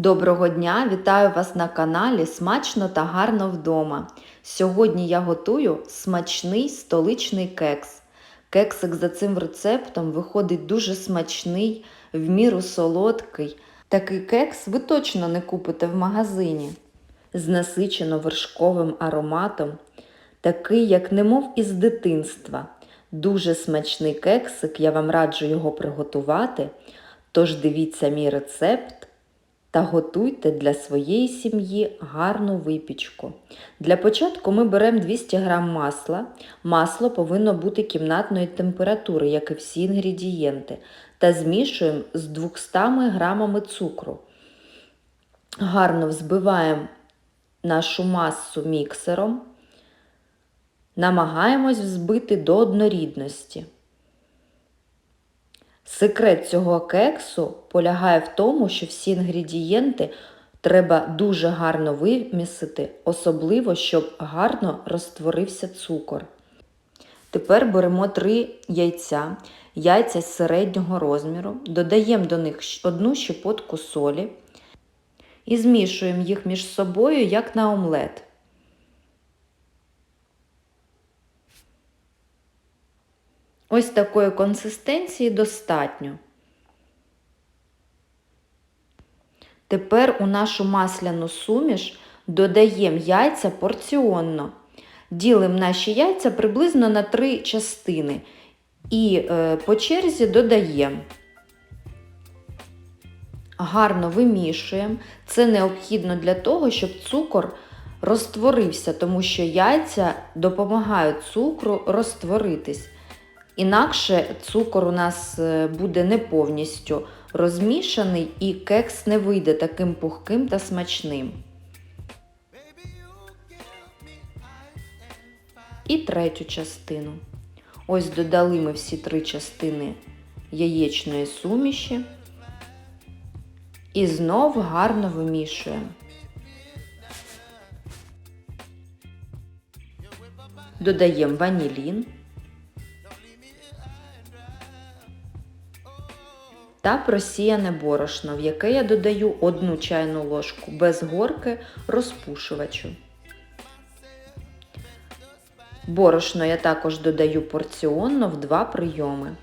Доброго дня! Вітаю вас на каналі Смачно та гарно вдома. Сьогодні я готую смачний столичний кекс. Кексик за цим рецептом виходить дуже смачний, в міру солодкий. Такий кекс ви точно не купите в магазині. З насичено вершковим ароматом, такий, як немов із дитинства. Дуже смачний кексик, я вам раджу його приготувати. Тож дивіться мій рецепт та готуйте для своєї сім'ї гарну випічку. Для початку ми беремо 200 г масла. Масло повинно бути кімнатної температури, як і всі інгредієнти, та змішуємо з 200 г цукру. Гарно взбиваємо нашу масу міксером, намагаємось взбити до однорідності. Секрет цього кексу полягає в тому, що всі інгредієнти треба дуже гарно вимісити, особливо, щоб гарно розтворився цукор. Тепер беремо 3 яйця, яйця середнього розміру, додаємо до них одну щепотку солі і змішуємо їх між собою, як на омлет. Ось такої консистенції достатньо. Тепер у нашу масляну суміш додаємо яйця порціонно. Ділимо наші яйця приблизно на три частини і е, по черзі додаємо. Гарно вимішуємо. Це необхідно для того, щоб цукор розтворився, тому що яйця допомагають цукру розтворитись. Інакше цукор у нас е, буде не повністю розмішаний і кекс не вийде таким пухким та смачним. І третю частину. Ось додали ми всі три частини яєчної суміші. І знов гарно вимішуємо. Додаємо ванілін. Та просіяне борошно, в яке я додаю одну чайну ложку без горки розпушувачу. Борошно я також додаю порціонно в два прийоми.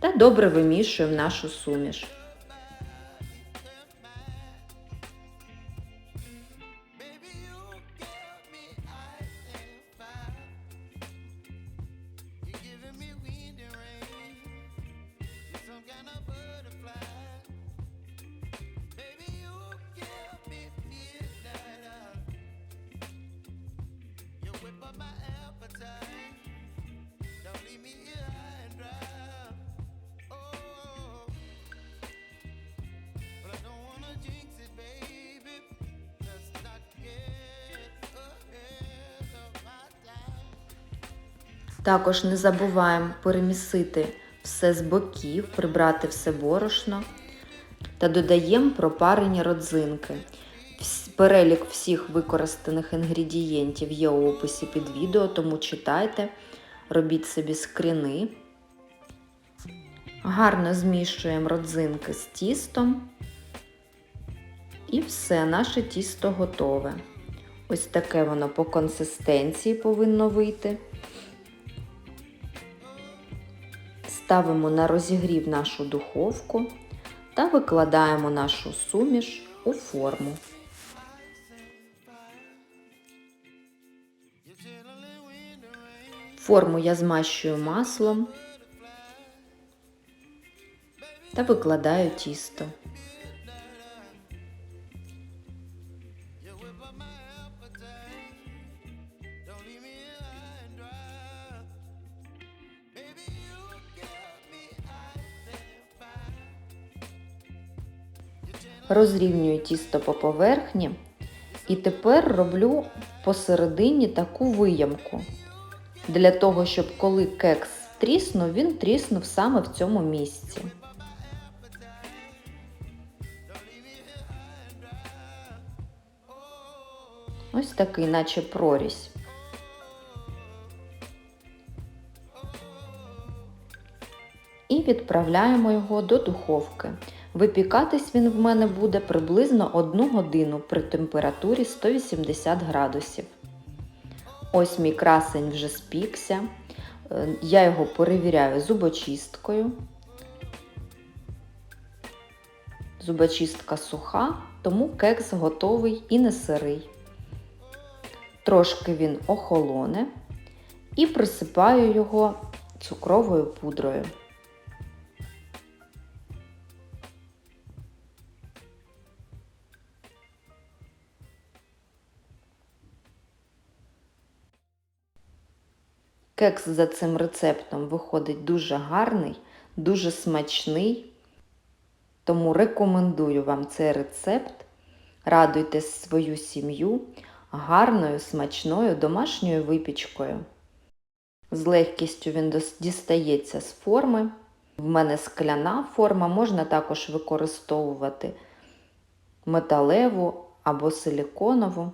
Та добре вимішую в нашу суміш. Також не забуваємо перемісити все з боків, прибрати все борошно та додаємо пропарені родзинки. Перелік всіх використаних інгредієнтів є у описі під відео, тому читайте, робіть собі скріни. Гарно змішуємо родзинки з тістом. І все, наше тісто готове. Ось таке воно по консистенції повинно вийти. Ставимо на розігрів нашу духовку та викладаємо нашу суміш у форму. Форму я змащую маслом та викладаю тісто. Розрівнюю тісто по поверхні і тепер роблю посередині таку виямку. Для того, щоб коли кекс тріснув, він тріснув саме в цьому місці. Ось такий, наче прорізь. І відправляємо його до духовки. Випікатись він в мене буде приблизно 1 годину при температурі 180 градусів. Ось мій красень вже спікся. Е, Я його перевіряю зубочисткою. Зубочистка суха, тому кекс готовий і не сирий. Трошки він охолоне і присипаю його цукровою пудрою. Кекс за цим рецептом виходить дуже гарний, дуже смачний. Тому рекомендую вам цей рецепт. Радуйте свою сім'ю гарною, смачною домашньою випічкою. З легкістю він дістається з форми. В мене скляна форма, можна також використовувати металеву або силіконову.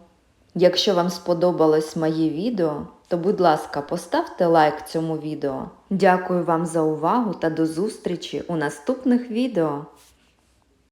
Якщо вам сподобалось моє відео, то будь ласка, поставте лайк цьому відео. Дякую вам за увагу та до зустрічі у наступних відео!